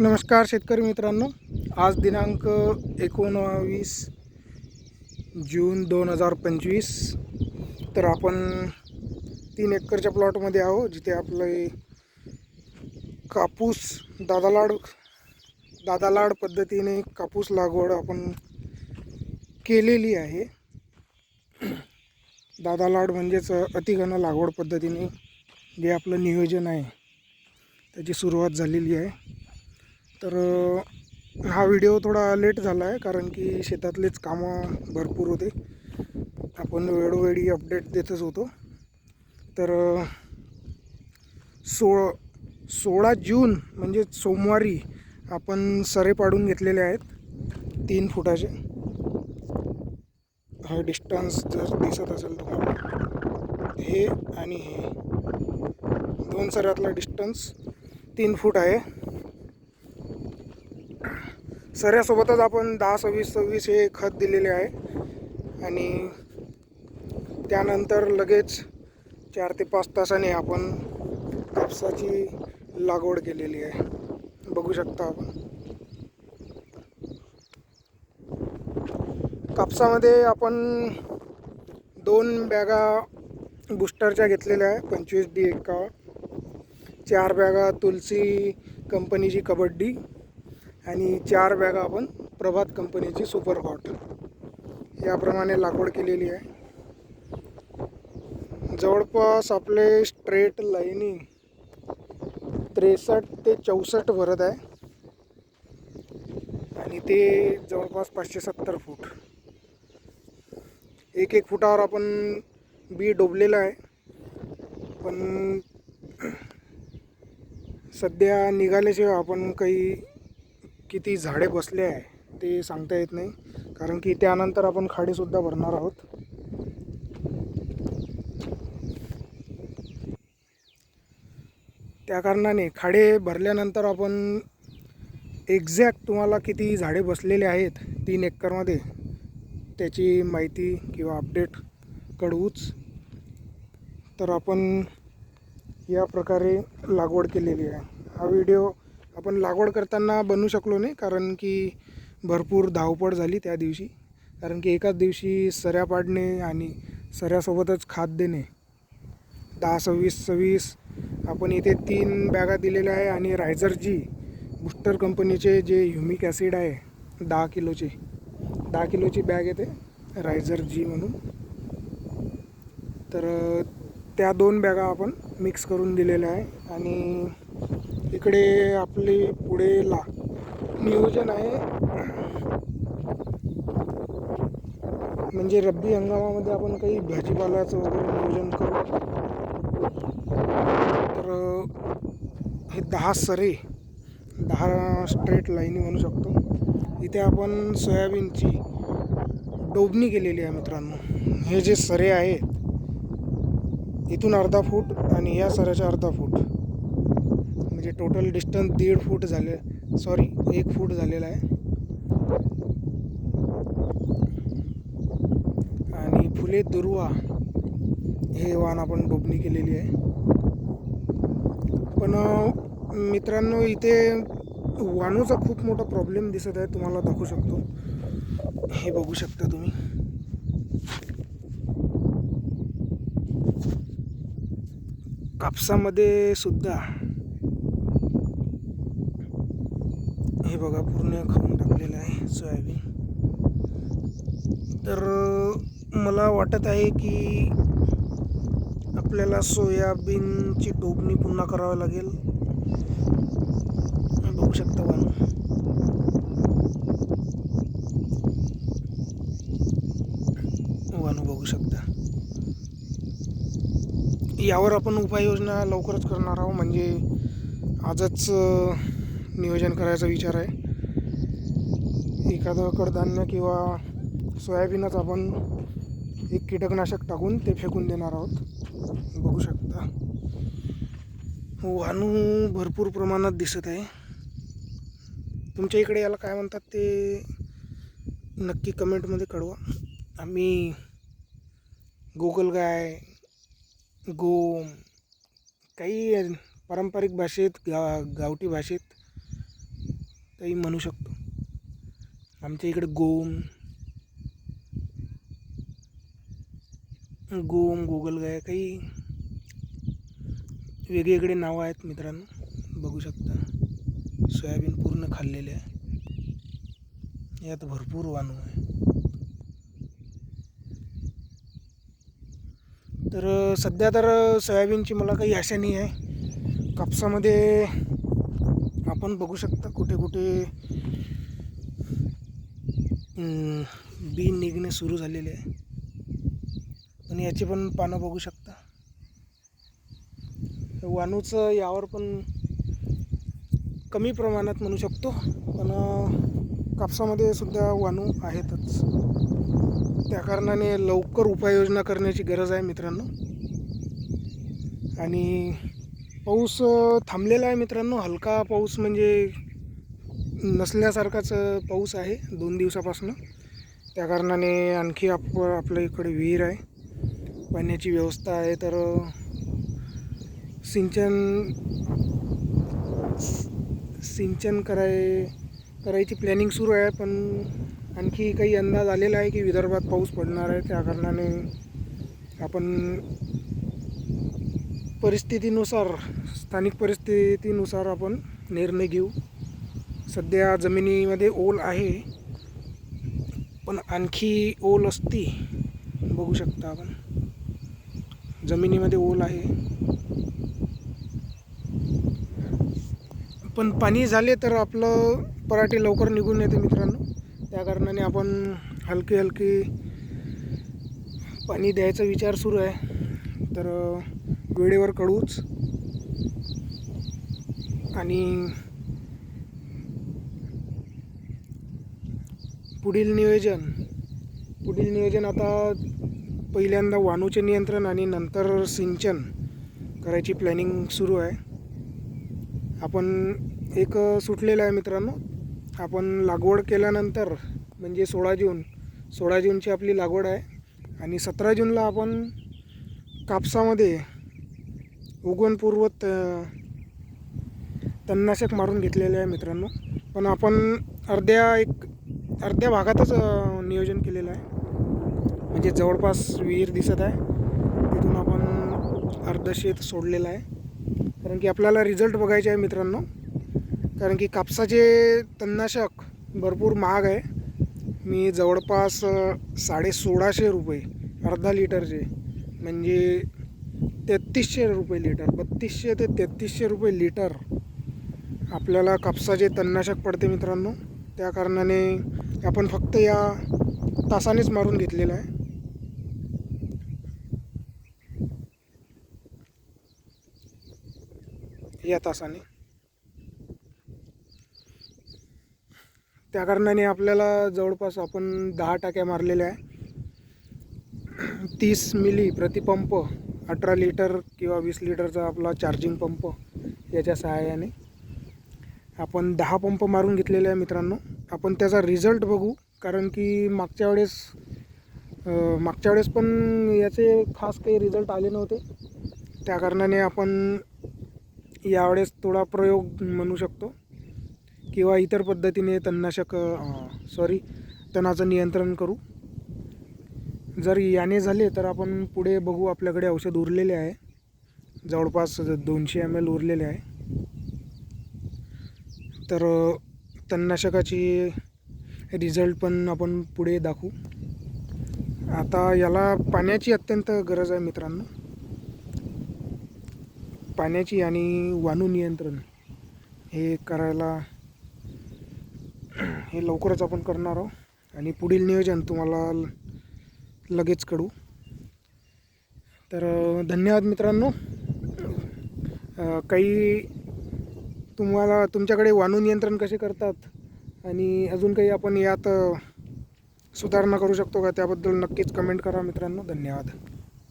नमस्कार शेतकरी मित्रांनो. आज दिनांक एकोणवीस जून दोन हजार पंचवीस. तर आपण तीन एकरच्या प्लॉटमध्ये आहो जिथे आपले कापूस दादालाड दादालाड पद्धतीने कापूस लागवड आपण केलेली आहे. दादालाड म्हणजेच अतिघन लागवड पद्धतीने जे आपलं नियोजन आहे त्याची सुरुवात झालेली आहे. तर हा व्हिडिओ थोडा लेट झाला आहे कारण की शेतातलेच कामं भरपूर होते. आपण वेळोवेळी अपडेट देतच होतो. तर सो सोळ सोळा जून म्हणजे सोमवारी आपण सरे पाडून घेतलेले आहेत तीन फुटाचे. हा डिस्टन्स जर दिसत असेल तुम्हाला हे आणि हे. दोन सऱ्यातला डिस्टन्स तीन फूट आहे. सऱ्यासोबतच आपण दहा सव्वीस सव्वीस हे खत दिलेले आहे. आणि त्यानंतर लगेच चार ते पाच तासाने आपण कापसाची लागवड केलेली आहे. बघू शकता आपण. कापसामध्ये आपण दोन बॅगा बुस्टरच्या घेतलेल्या आहे पंचवीस डी एका चार बॅगा तुलसी कंपनीची कबड्डी आणि चार बॅगा आपण प्रभात कंपनीची सुपर हॉट. याप्रमाणे लागवड केलेली आहे. जवळपास आपले स्ट्रेट लाईनिंग त्रेसष्ट ते चौसष्ट भरत आहे. आणि ते जवळपास पाचशे सत्तर फूट. एक एक फुटावर आपण बी डोबलेलं आहे. पण सध्या निघाल्याशिवाय आपण काही किती झाडे बसले आहे ते सांगता येत नाही. कारण की त्यानंतर आपण खाडीसुद्धा भरणार आहोत. त्या कारणाने खाडे भरल्यानंतर आपण एक्झॅक्ट तुम्हाला किती झाडे बसलेले आहेत तीन एकरमध्ये त्याची माहिती किंवा अपडेट कळवूच तर आपण या प्रकारे लागवड केलेली आहे. हा व्हिडिओ आपण लागवड करताना बनवू शकलो नाही कारण की भरपूर धावपळ झाली त्या दिवशी. कारण की एकाच दिवशी सऱ्या पाडणे आणि सऱ्यासोबतच खाद देणे. दहा सव्वीस सव्वीस आपण इथे तीन बॅगा दिलेल्या आहे आणि रायझर जी बुस्टर कंपनीचे जे ह्युमिक ॲसिड आहे दहा किलोचे. दहा किलोची बॅग येते रायझर जी म्हणून. तर त्या दोन बॅगा आपण मिक्स करून दिलेल्या आहे आणि इकडे आपले पुढे ला नियोजन आहे. म्हणजे रब्बी हंगामामध्ये आपण काही भाजीपाल्याचं वगैरे नियोजन करू. तर हे दहा सरे दहा स्ट्रेट लाईनी म्हणू शकतो. इथे आपण सोयाबीनची डोबणी केलेली आहे मित्रांनो. हे जे सरे आहेत इथून अर्धा फूट आणि या सऱ्याच्या अर्धा फूट. म्हणजे टोटल डिस्टन्स दीड फूट झाले. सॉरी एक फूट झालेला आहे. आणि फुले दुर्वा हे वाण आपण डोबणी केलेली आहे. पण मित्रांनो इथे वाणूचा खूप मोठा प्रॉब्लेम दिसत आहे. तुम्हाला दाखवू शकतो. हे बघू शकता तुम्ही. कापसामध्ये सुद्धा हे बघा पूर्ण खाऊन टाकलेलं आहे सोयाबीन. तर मला वाटत आहे की आपल्याला सोयाबीनची टोपणी पुन्हा करावी लागेल. बघू शकता वाणू वाणू बघू शकता. यावर आपण उपाययोजना लवकरच करणार आहोत. म्हणजे आजच नियोजन करायचा विचार आहे. एखादं कडधान्य किंवा सोयाबीनच आपण एक कीटकनाशक टाकून ते फेकून देणार आहोत. बघू शकता. वाणू भरपूर प्रमाणात दिसत आहे. तुमच्या इकडे याला काय म्हणतात ते? नक्की कमेंटमध्ये कळवा. आम्ही गोगलगाय गोम काही पारंपरिक भाषेत गा गावठी भाषेत काही म्हणू शकतो. आमच्या इकडे गोम गोम गोगलगाय काही वेगवेगळे नावं आहेत मित्रांनो. बघू शकता. सोयाबीन पूर्ण खाल्लेले आहे. यात भरपूर वाणू आहे. तर सध्या तर सोयाबीनची मला काही आशा नाही आहे. कापसामध्ये आपण बघू शकता कुठे कुठे बी निघणे सुरू झालेले आहे. पण याचे पण पानं बघू शकता. वाणूचं यावर पण कमी प्रमाणात म्हणू शकतो पण कापसामध्ये सुद्धा वाणू आहेतच. त्या कारणाने लवकर उपाययोजना करण्याची गरज आहे मित्रांनो. आणि पाऊस थांबलेला आहे मित्रांनो. हलका पाऊस म्हणजे नसल्यासारखाच पाऊस आहे दोन दिवसापासून. त्या कारणाने आणखी आप आपल्या इकडे विहीर आहे. पाण्याची व्यवस्था आहे तर सिंचन सिंचन कराय करायची प्लॅनिंग सुरू आहे पण आणखी काही अंदाज आलेला आहे की विदर्भात पाऊस पडणार आहे. त्या कारणाने आपण परिस्थितीनुसार स्थानिक परिस्थितीनुसार आपण निर्णय घेऊ. सध्या जमिनीमध्ये ओल आहे पण आणखी ओल असती बघू शकता आपण. जमिनीमध्ये ओल आहे. पण पाणी झाले तर आपलं पराठे लवकर निघून येते मित्रांनो. त्या कारणाने आपण हलकी हलकी पाणी द्यायचा विचार सुरू आहे. तर वेळेवर कळूच. आणि पुढील नियोजन पुढील नियोजन आता पहिल्यांदा वाणूचे नियंत्रण आणि नंतर सिंचन करायची प्लॅनिंग सुरू आहे. आपण एक सुटलेलं आहे मित्रांनो. आपण लागवड केल्यानंतर म्हणजे सोळा जून सोळा जूनची आपली लागवड आहे. आणि सतरा जूनला आपण कापसामध्ये उगवणपूर्व तणनाशक मारून घेतलेले आहे मित्रांनो. पण आपण अर्ध्या एक अर्ध्या भागातच नियोजन केलेलं आहे. म्हणजे जवळपास विहीर दिसत आहे. तिथून आपण अर्ध शेत सोडलेलं आहे. कारण की आपल्याला रिझल्ट बघायचे आहे मित्रांनो. कारण की कापसाचे तणनाशक भरपूर महाग आहे. मी जवळपास साडे सोळाशे रुपये अर्धा लिटरचे. म्हणजे तेहतीसशे रुपये लिटर बत्तीसशे ते तेहतीसशे रुपये लिटर आपल्याला कापसाचे तणनाशक पडते मित्रांनो. त्या कारणाने आपण फक्त या तासानेच मारून घेतलेलं आहे. या तासाने. त्या कारणाने आपल्याला जवळपास आपण दहा टाक्या मारलेल्या आहे. तीस मिली प्रतिपंप अठरा लिटर किंवा वीस लिटरचा आपला चार्जिंग पंप याच्या सहाय्याने आपण दहा पंप मारून घेतलेले आहे मित्रांनो. आपण त्याचा रिझल्ट बघू कारण की मागच्या वेळेस मागच्या वेळेस पण याचे खास काही रिझल्ट आले नव्हते. त्या कारणाने आपण यावेळेस थोडा प्रयोग म्हणू शकतो किंवा इतर पद्धतीने तणनाशक सॉरी तणाचं नियंत्रण करू. जर याने झाले तर आपण पुढे बघू आपल्याकडे औषध उरलेले आहे. जवळपास दोनशे एम एल उरलेले आहे. तर तणनाशकाची रिझल्ट पण आपण पुढे दाखवू. आता याला पाण्याची अत्यंत गरज आहे मित्रांनो. पाण्याची आणि वाणू नियंत्रण हे करायला हे लवकरच आपण करणार आहोत. आणि पुढील नियोजन तुम्हाला लगेच कळू तर धन्यवाद मित्रांनो. काही तुम्हाला तुमच्याकडे वाणू नियंत्रण कसे करतात? आणि अजून काही आपण यात सुधारणा करू शकतो का? त्याबद्दल नक्कीच कमेंट करा मित्रांनो. धन्यवाद.